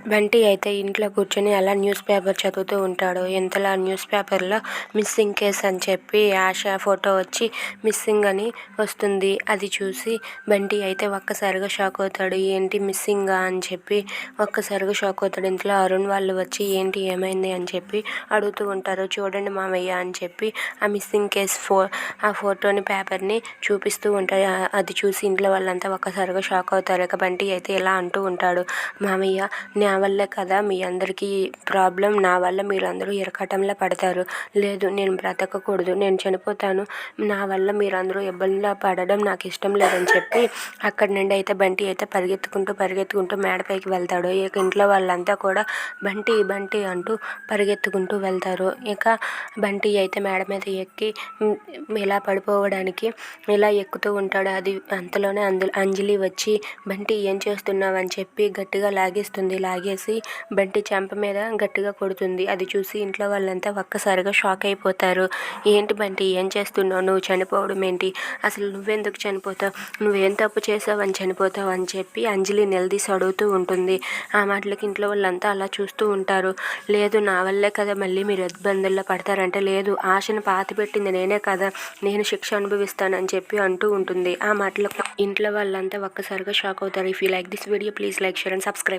బంటి అయితే ఇంట్లో కూర్చొని అలా న్యూస్ పేపర్ చదువుతూ ఉంటాడు. ఇంతలో న్యూస్ పేపర్లో మిస్సింగ్ కేస్ అని చెప్పి ఆశ ఫోటో వచ్చి మిస్సింగ్ అని వస్తుంది. అది చూసి బంటి అయితే ఒక్కసారిగా షాక్ అవుతాడు. ఏంటి మిస్సింగా అని చెప్పి ఒక్కసారిగా షాక్ అవుతాడు. ఇంట్లో అరుణ్ వాళ్ళు వచ్చి ఏంటి ఏమైంది అని చెప్పి అడుగుతూ ఉంటారు. చూడండి మామయ్య అని చెప్పి ఆ మిస్సింగ్ కేస్ ఫో ఆ ఫోటోని పేపర్ని చూపిస్తూ ఉంటారు అది చూసి ఇంట్లో వాళ్ళంతా ఒక్కసారిగా షాక్ అవుతారు. ఇక బంటి అయితే ఇలా అంటూ ఉంటాడు. మామయ్య నా వల్లే కదా మీ అందరికీ ప్రాబ్లం నా వల్ల మీరందరూ ఇరకటంలో పడతారు. లేదు నేను బ్రతకకూడదు నేను చనిపోతాను. నా వల్ల మీరందరూ ఇబ్బందిలో పడడం నాకు ఇష్టం లేదని చెప్పి అక్కడి నుండి అయితే బంటి అయితే పరిగెత్తుకుంటూ పరిగెత్తుకుంటూ మేడపైకి వెళ్తాడు. ఇక ఇంట్లో వాళ్ళంతా కూడా బంటి బంటి అంటూ పరిగెత్తుకుంటూ వెళ్తారు. ఇక బంటి అయితే మేడ మీద ఎక్కి ఇలా పడిపోవడానికి ఇలా ఎక్కుతూ ఉంటాడు. అది అంతలోనే అందు అంజలి వచ్చి బంటి ఏం చేస్తున్నావు? అని చెప్పి గట్టిగా లాగేస్తుంది. లాగేసి బంటి చెంప మీద గట్టిగా కొడుతుంది. అది చూసి ఇంట్లో వాళ్ళంతా ఒక్కసారిగా షాక్ అయిపోతారు. ఏంటి బంటి ఏం చేస్తున్నావు? నువ్వు చనిపోవడం ఏంటి? అసలు నువ్వెందుకు చనిపోతావు? నువ్వేం తప్పు చేసావు అని చనిపోతావు అని చెప్పి అంజలి నిలదీసి అడుగుతూ ఉంటుంది. ఆ మాటలకి ఇంట్లో వాళ్ళంతా అలా చూస్తూ ఉంటారు. లేదు నా వల్లే కదా మళ్ళీ మీరు ఇబ్బందుల్లో పడతారంటే లేదు. ఆశను పాతి పెట్టింది నేనే కదా. నేను శిక్ష అనుభవిస్తానని చెప్పి అంటూ ఉంటుంది. ఆ మాటలకు ఇంట్లో వాళ్ళంతా ఒక్కసారిగా షాక్ అవుతారు. If you like this video please like share and subscribe